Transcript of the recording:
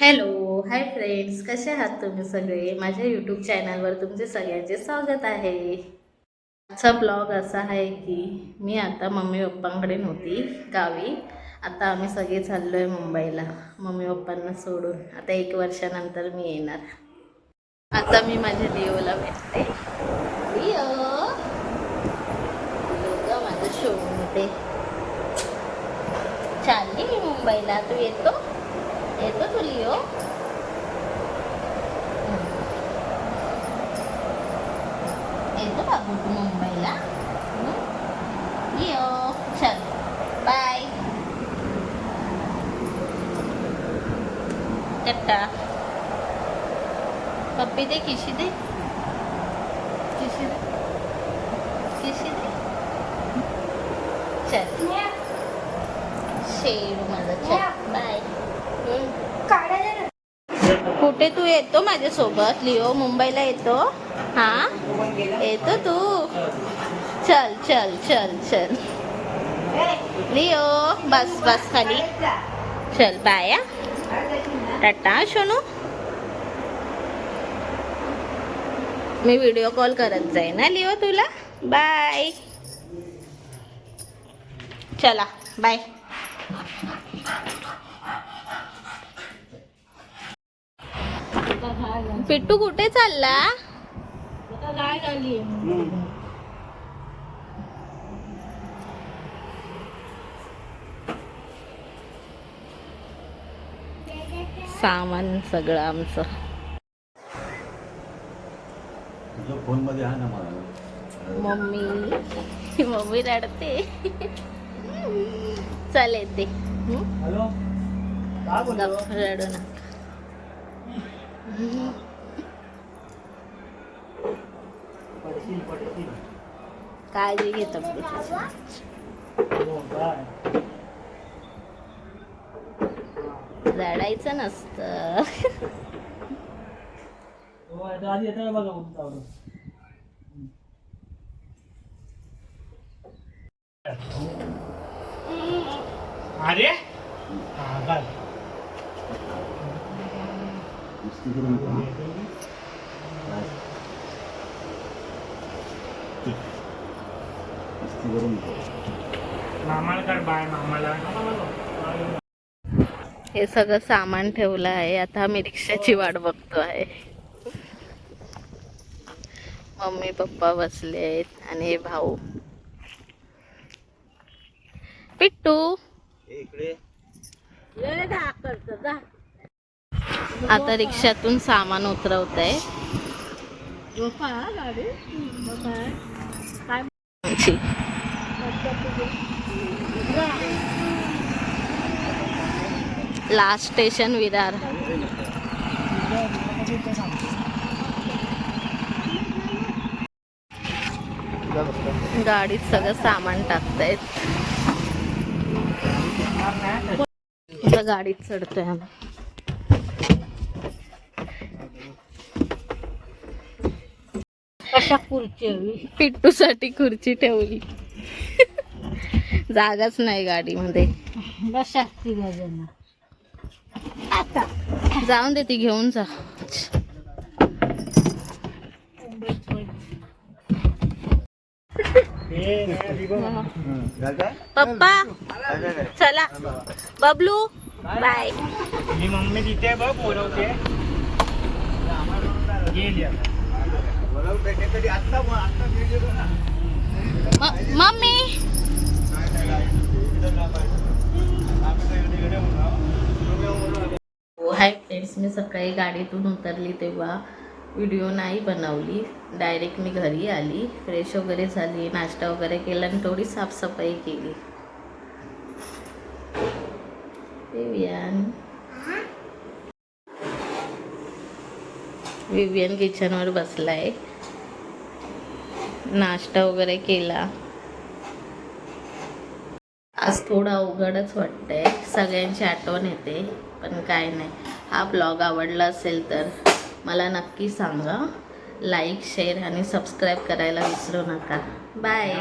Hello hi friends कसे आहात तुम्ही सगळे? माझ्या यूट्यूब चॅनलवर तुमचे सगळ्यांचे स्वागत आहे. आजचा ब्लॉग असा आहे की मी आता मम्मी पप्पांकडे नव्हती गावी. आता आम्ही सगळे चाललो आहे मुंबईला मम्मी पप्पांना सोडून. आता एक वर्षानंतर मी येणार. आता मी माझ्या लिओला भेटते. लिओ माझं माझं शोमध्ये चालली मी मुंबईला. तू येतो? येतो तू लिओ येतो बाबू तू मुंबईला हं? लिओ चल बाय टट्टा पप्पी दे किशी दे किशी दे किशी दे चल शेरू माझा चल बाय कुठे तू येतो माझ्यासोबत? लिओ मुंबईला येतो. हा? येतो तू. चल चल चल चल. लिओ बस बस खाली. चल बाय हा. टाटा शोनू. मी व्हिडिओ कॉल करत जाईन ना लिओ तुला. बाय. चला बाय. पिट्टू कुठे चालला? सामान सगळं आमचं. फोनमध्ये आहे ना मला? मम्मी मम्मी रडते. चल येते? हॅलो? काय गप्प रडू पडशील काळजी घे तब्येतीची हो रडायचं नसतं. हो अरे? हा काय मामाला कर बाय मामाला हे सगळं सामान ठेवलं आहे. आता आम्ही रिक्षाची वाट बघतो आहे. मम्मी पप्पा बसले आहेत आणि हे भाऊ. पिट्टू. इकडे. आता रिक्षातून सामान उतरवत आहे लास्ट स्टेशन विरार. गाडीत सगळं सामान टाकतायत. गाडीत चढतोय आम्ही. कशा खुर्ची हवी पिट्टूसाठी खुर्ची ठेवली. जागाच नाही गाडीमध्ये. बसा तिघा जण आता. जाऊन दे ती घेऊन जा. पप्पा चला. बबलू बाय. मी मम्मी तिथे बघ बोलवते. गेली मम्मी. हाय फ्रेंड्स मी सकाळी गाडीतून उतरली तेव्हा व्हिडिओ नाही बनवली. डायरेक्ट मी घरी आली. फ्रेश वगैरे झाली नाश्ता वगैरे केला आणि थोडी साफसफाई केली. विवियन विवियन किचनवर बसलाय. नाश्ता वगैरे केला. आज थोडं अवघडच वाटतंय. सगळ्यांची आठवण येते पण काय नाही. हा ब्लॉग आवडला असेल तर मला नक्की सांगा. लाईक शेअर आणि सबस्क्राईब करायला विसरू नका. बाय